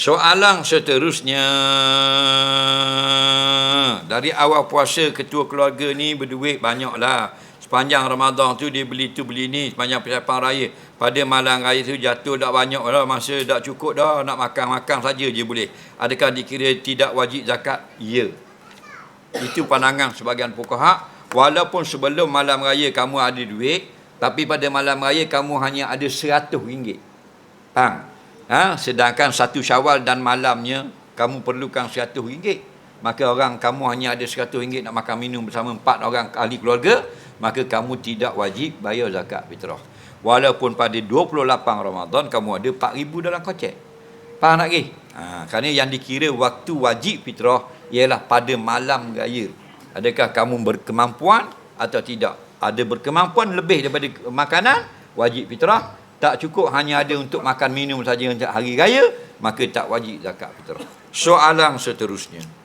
Soalan seterusnya dari awal puasa ketua keluarga ni berduit banyaklah. Sepanjang Ramadan tu dia beli tu beli ni sepanjang persiapan raya. Pada malam raya tu jatuh dah banyak dah masa dah cukup dah nak makan-makan saja je boleh. Adakah dikira tidak wajib zakat? Ya. Itu pandangan sebagian fuqaha. Walaupun sebelum malam raya kamu ada duit, tapi pada malam raya kamu hanya ada RM100. Faham? Ha? Sedangkan satu syawal dan malamnya kamu perlukan RM100. Maka orang kamu hanya ada RM100 nak makan minum bersama empat orang ahli keluarga, maka kamu tidak wajib bayar zakat fitrah. Walaupun pada 28 Ramadan kamu ada 4000 dalam kocek. Faham tak ke? Ha, kerana yang dikira waktu wajib fitrah ialah pada malam raya. Adakah kamu berkemampuan atau tidak? Ada berkemampuan lebih daripada makanan, wajib fitrah. Tak cukup hanya ada untuk makan minum saja hari raya, maka tak wajib zakat fitrah. Soalan seterusnya.